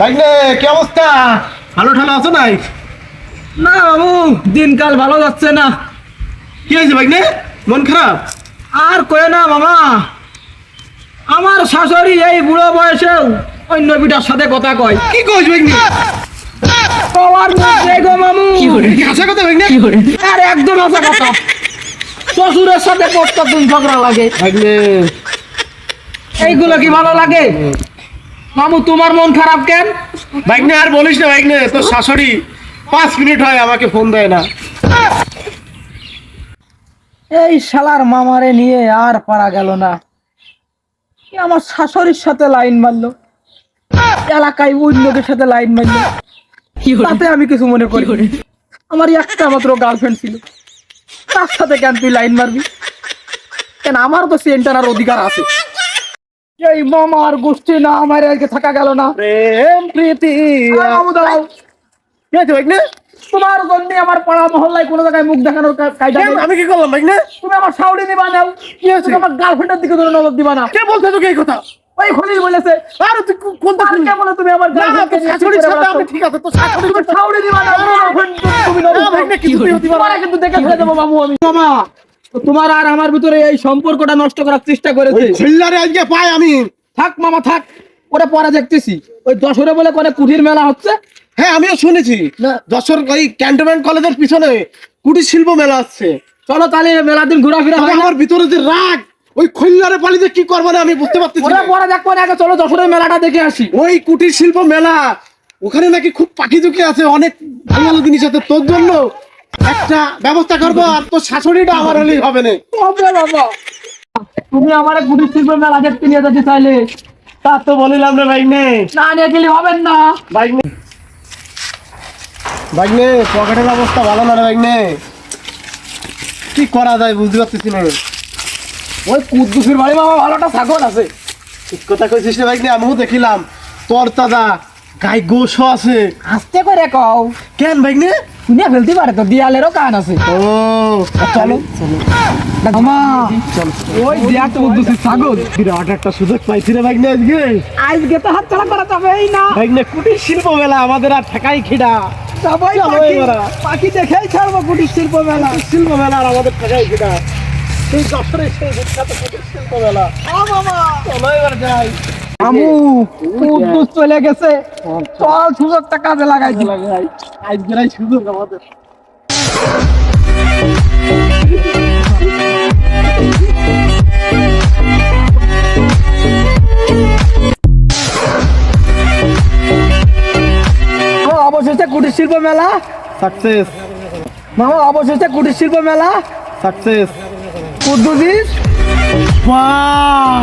ভাইনে কি অবস্থা? ভালো ঠালো আছো নাই? না বাবু দিনকাল ভালো যাচ্ছে না। কি হয়েছে ভাইনে মন খারাপ? আর কয়ে না মামা আমার শাশুড়ি এই বুড়ো বয়সেও অন্য বিটার সাথে কথা কয়। কি কইছ ভাইনে কওয়ার মধ্যে গো মামু। কি হাসা কথা ভাইনে আর একদম আসা কথা। শ্বশুরের সাথে প্রত্যেকদিন ঝগড়া লাগে। ভাইনে এইগুলো কি ভালো লাগে? মামু তোমার মন খারাপ কেন? ভাইনে আর বলিস না ভাইনে তোর শাশুড়ি পাঁচ মিনিট হয় আমাকে ফোন দেয় না। এই শালার মামারে নিয়ে আর পারা গেল না। আমার শাশুড়ির সাথে লাইন মারলো। এলাকায় ওই লোকের সাথে লাইন মারলো। তাতে আমি কিছু মনে করি আমার একটা মাত্র গার্লফ্রেন্ড ছিল। তার সাথে কেন তুই লাইন মারবি? কেন আমার তো সেন্টার আর অধিকার আছে। এই মামার গোষ্ঠী না আমার আজকে থাকা গেল না প্রেম প্রীতি কি তোমার জন্য আমার পাড়া মহল্লায় কোনো জায়গায় মুখ দেখানোর কায়দা আমি কি করলাম ভাইনে তুমি আমার সাউরি দিবা নাও কি হয়েছে? আমার গার্লফ্রেন্ডের দিকে ধরে নজর দিবা না কে বলছে তোকে এই কথা ওই খলিল বলেছে আর তুই বলে তুমি আমার গার্লফ্রেন্ডকে? আমি ঠিক আছে তোর শাশুড়ির তুমি সাউরি দিবা না তুমি নজর না, দাও। ভাইনে, হতে পারে কিন্তু দেখে ফেলে দেবো মামু আমি মামা তোমার আর আমার ভিতরে এই সম্পর্কটা নষ্ট করার চেষ্টা করেছে। ছেল্লারে আজকে পাই আমি। থাক মামা থাক। ওটা পরে দেখতেছি। ওই দশরে বলে করে কুঠির মেলা হচ্ছে? হ্যাঁ আমিও শুনেছি। না। যশোর ওই ক্যান্টনমেন্ট কলেজের পিছনে কুটির শিল্প মেলা আসছে চলো তাহলে মেলা দিন ঘোরাফেরা আমার ভিতরে যে রাগ ওই খৈল্লারে পালিতে কি করব আমি বুঝতে পারতেছি ওটা না। পরে দেখব না আগে চলো দশরের মেলাটা দেখে আসি। ওই কুটির শিল্প মেলা ওখানে নাকি খুব পাখি দুকি আছে অনেক ভালো ভালো জিনিস আছে। তোর জন্য একটা ব্যবস্থা করব আর তোর শাশুড়িটা আমার হলেই হবে না। বাবা তুমি আমার কুটির শিল্প মেলা দেখতে নিয়ে যেতে চাইলে তা তো বলিলাম রে ভাই নে না নিয়ে গেলে হবেন না। ভাই নে ভাই নে পকেটের অবস্থা ভালো না রে ভাই নে কি করা যায় বুঝতে পারতেছি না। ওই কুদ্দুসের বাড়ি মামা ভালোটা ছাগল আছে। ঠিক কথা কইছিস রে ভাই নে আমিও দেখিলাম। তোর দাদা গাই গোশও আছে। আস্তে করে কও। কেন ভাই নে শুনে ফেলতে পারে তো দিয়ালেরও কান আছে। ও। চলো। মামা ওই দেয়া কুদ্দুসের ছাগল বিরাট একটা সুযোগ পাইছি রে ভাই আজকে। আজকে তো হাত ছাড়া করা যাবেই না। ভাই কুটির শিল্প মেলা আমাদের আর ঠেকাই খিডা সবাই পাখি। দেখেই ছাড়বো কুটির শিল্প মেলা। শিল্প মেলা আর আমাদের ঠেকাই খিডা সেই যশোরে সেই বিখ্যাত কুটির শিল্প মেলা। চলো এবার যাই। আমু কুদ্দুস চলে গেছে। চল সুযোগটা কাজে লাগাই দি আজকেরাই সুযোগ আমাদের। অবশেষে কুটির শিল্প মেলা। সাকসেস মামা অবশেষে কুটির শিল্প মেলা। সাকসেস কুদ্দুসিস। বাহ